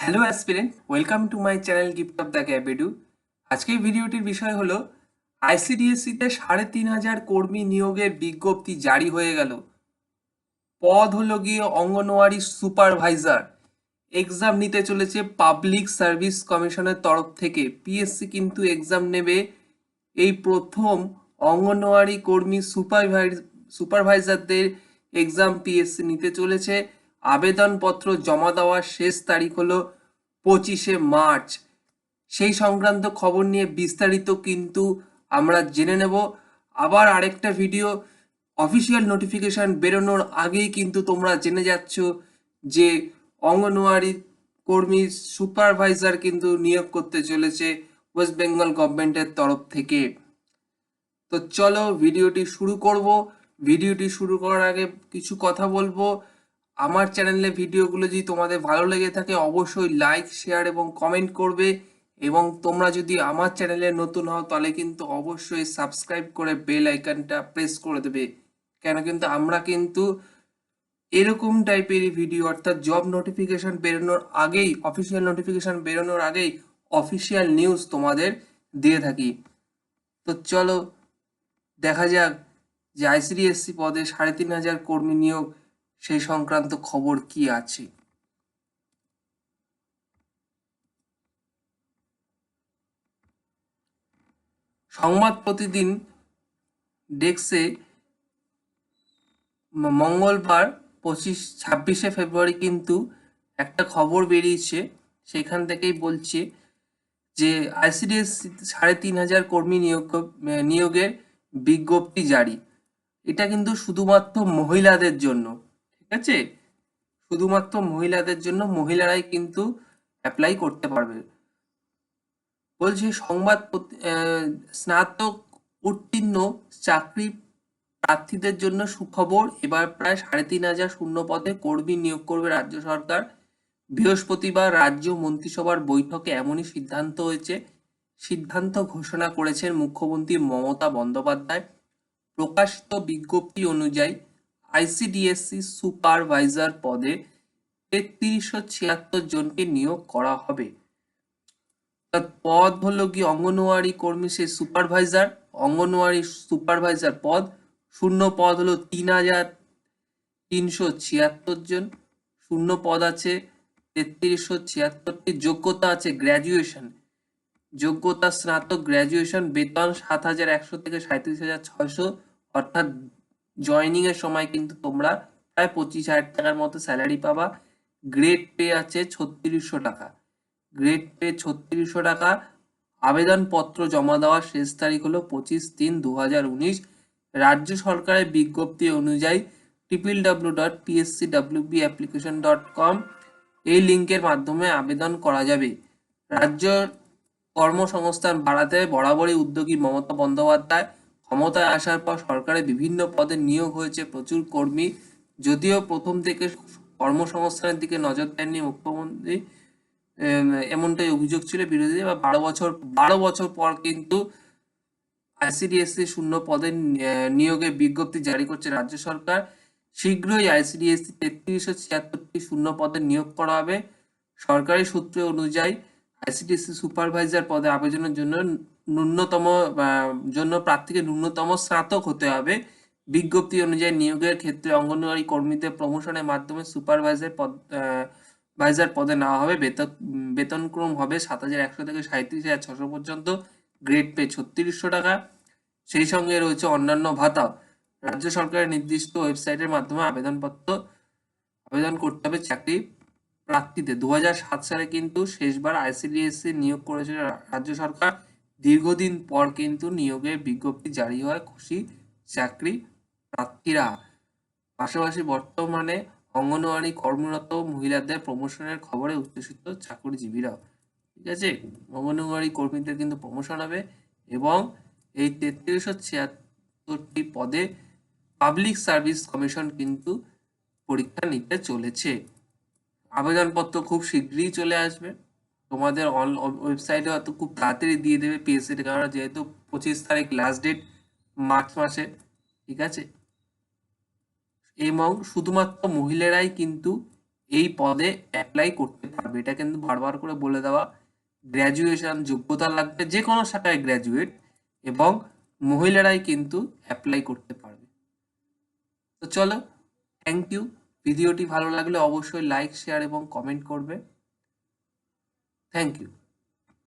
Hello aspirant welcome to my channel gift of the ক্যাবেডু আজকের ভিডিওটির বিষয় হলো আইসিডিএসসিতে সাড়ে তিন হাজার কর্মী নিয়োগের বিজ্ঞপ্তি জারি হয়ে গেল। পদ হলো গিয়ে অঙ্গনওয়াড়ি সুপারভাইজার। এক্সাম নিতে চলেছে পাবলিক সার্ভিস কমিশনের তরফ থেকে। পিএসসি কিন্তু এক্সাম নেবে এই প্রথম অঙ্গনওয়াড়ি কর্মী সুপারভাইজ সুপারভাইজারদের এক্সাম পিএসসি নিতে চলেছে। আবেদনপত্র জমা দেওয়ার শেষ তারিখ হলো পঁচিশে মার্চ। সেই সংক্রান্ত খবর নিয়ে বিস্তারিত কিন্তু আমরা জেনে নেব। আবার আরেকটা ভিডিও অফিসিয়াল নোটিফিকেশন বেরোনোর আগেই কিন্তু তোমরা জেনে যাচ্ছ যে অঙ্গনওয়াড়ি কর্মী সুপারভাইজার কিন্তু নিয়োগ করতে চলেছে ওয়েস্ট বেঙ্গল গভর্নমেন্টের তরফ থেকে। তো চলো ভিডিওটি শুরু করব। ভিডিওটি শুরু করার আগে কিছু কথা বলব। আমার চ্যানেলে ভিডিওগুলো যদি তোমাদের ভালো লেগে থাকে, অবশ্যই লাইক শেয়ার এবং কমেন্ট করবে। এবং তোমরা যদি আমার চ্যানেলে নতুন হও, তাহলে কিন্তু অবশ্যই সাবস্ক্রাইব করে বেল আইকনটা প্রেস করে দেবে। কেন কিন্তু আমরা কিন্তু এরকম টাইপেরই ভিডিও অর্থাৎ জব নোটিফিকেশন বেরোনোর আগেই অফিসিয়াল নোটিফিকেশন বেরোনোর আগেই অফিসিয়াল নিউজ তোমাদের দিয়ে থাকি। তো চলো, দেখা যাক যে আইসিডিএসসি পদে সাড়ে তিন হাজার কর্মী নিয়োগ সেই সংক্রান্ত খবর কি আছে? সংবাদ প্রতিদিন ডেস্কে ম- মঙ্গলবার পঁচিশ, ছাব্বিশে ফেব্রুয়ারি কিন্তু একটা খবর বেরিয়েছে, সেখান থেকেই বলছে যে আইসিডিএস সাড়ে তিন হাজার কর্মী নিয়োগ নিয়োগের বিজ্ঞপ্তি জারি। এটা কিন্তু শুধুমাত্র মহিলাদের জন্য। আছে? শুধুমাত্র মহিলাদের জন্য মহিলারাই কিন্তু অ্যাপ্লাই করতে পারবে। বলছে সংবাদ স্নাতক উত্তীর্ণ চাকরি প্রার্থীদের জন্য সুখবর, এবার প্রায় সাড়ে তিন হাজার শূন্য পদে কর্মী নিয়োগ করবে রাজ্য সরকার। বৃহস্পতিবার রাজ্য মন্ত্রিসভার বৈঠকে এমনই সিদ্ধান্ত হয়েছে। সিদ্ধান্ত ঘোষণা করেছেন মুখ্যমন্ত্রী মমতা বন্দ্যোপাধ্যায়। প্রকাশিত বিজ্ঞপ্তি অনুযায়ী আইসিডিএসসি সুপারভাইজার পদে তেত্রিশশো ছিয়াত্তর জনকে নিয়োগ করা হবে। তার পদ হলো কি অঙ্গনওয়াড়ি কর্মী সে সুপারভাইজার। অঙ্গনওয়াড়ি সুপারভাইজার পদ, শূন্য পদ হলো তিন হাজার তিনশো ছিয়াত্তর জন। শূন্য পদ আছে তেত্রিশশো ছিয়াত্তরটি। যোগ্যতা আছে গ্র্যাজুয়েশন। যোগ্যতা স্নাতক গ্র্যাজুয়েশন, বেতন সাত হাজার একশো থেকে সাঁত্রিশ হাজার ছয়শো। অর্থাৎ জয়নিং এর সময় কিন্তু তোমরা প্রায় পঁচিশ হাজার টাকার মতো স্যালারি পাবা। গ্রেড পে আছে ছত্রিশশো টাকা। গ্রেড পে ছত্রিশশো টাকা। আবেদনপত্র জমা দেওয়ার শেষ তারিখ হলো পঁচিশ তিন দু রাজ্য সরকারের বিজ্ঞপ্তি অনুযায়ী triple W dot PSC WB application dot com এই লিঙ্কের মাধ্যমে আবেদন করা যাবে। রাজ্য কর্মসংস্থান বাড়াতে বরাবরই উদ্যোগী মমতা বন্দ্যোপাধ্যায় ক্ষমতায় আসার পর সরকারের বিভিন্ন পদে নিয়োগ হয়েছে প্রচুর কর্মী। যদিও প্রথম থেকে কর্মসংস্থানের দিকে নজর দেননি মুখ্যমন্ত্রী এমনটাই অভিযোগ ছিল বিরোধী বা বারো বছর বারো বছর পর কিন্তু আইসিডিএসসি শূন্য পদে আহ, নিয়োগের বিজ্ঞপ্তি জারি করছে রাজ্য সরকার। শীঘ্রই আইসিডিএসসি তেত্রিশশো ছিয়াত্তরটি শূন্য পদে নিয়োগ করা হবে। সরকারি সূত্র অনুযায়ী আইসিডিএসসি সুপারভাইজার পদে আবেদনের জন্য ন্যূনতম জন্য প্রার্থীকে ন্যূনতম স্নাতক হতে হবে। বিজ্ঞপ্তি অনুযায়ী নিয়োগের ক্ষেত্রে অঙ্গনওয়াড়ি কর্মীদের প্রমোশনের মাধ্যমে সুপারভাইজার পদ ভাইজার পদে নেওয়া হবে। বেতন, বেতনক্রম হবে সাত হাজার একশো থেকে সাঁত্রিশ হাজার ছশো পর্যন্ত। গ্রেড পে ছত্রিশশো টাকা। সেই সঙ্গে রয়েছে অন্যান্য ভাতা। রাজ্য সরকারের নির্দিষ্ট ওয়েবসাইটের মাধ্যমে আবেদনপত্র, আবেদন করতে হবে চাকরি প্রার্থীদের। দু সালে কিন্তু শেষবার আইসিডিএসসি নিয়োগ করেছিল রাজ্য সরকার। দীর্ঘদিন পর কিন্তু নিয়োগের বিজ্ঞপ্তি জারি হয় খুশি চাকরি প্রার্থীরা। পাশাপাশি বর্তমানে অঙ্গনওয়াড়ি কর্মরত মহিলাদের প্রমোশনের খবরে উচ্ছ্বসিত চাকরিজীবীরাও। ঠিক আছে? অঙ্গনওয়াড়ি কর্মীদের কিন্তু প্রমোশন হবে এবং এই তেত্রিশশো ছিয়াত্তরটি পদে পাবলিক সার্ভিস কমিশন কিন্তু পরীক্ষা নিতে চলেছে। আবেদনপত্র খুব শীঘ্রই চলে আসবে। তোমাদের ওয়েবসাইটে হয়তো খুব তাড়াতাড়ি দিয়ে দেবে পিএসসি কারণ যেহেতু পঁচিশ তারিখ লাস্ট ডেট মার্চ মাসে, ঠিক আছে? এবং শুধুমাত্র মহিলারাই কিন্তু এই পদে অ্যাপ্লাই করতে পারবে। পারবে এটা কিন্তু বারবার করে বলে দেওয়া গ্র্যাজুয়েশন যোগ্যতা লাগবে যে কোনো শাখায় গ্র্যাজুয়েট এবং মহিলারাই কিন্তু অ্যাপ্লাই করতে পারবে। তো চলো থ্যাংক ইউ ভিডিওটি ভালো লাগলে অবশ্যই লাইক শেয়ার এবং কমেন্ট করবে। Thank you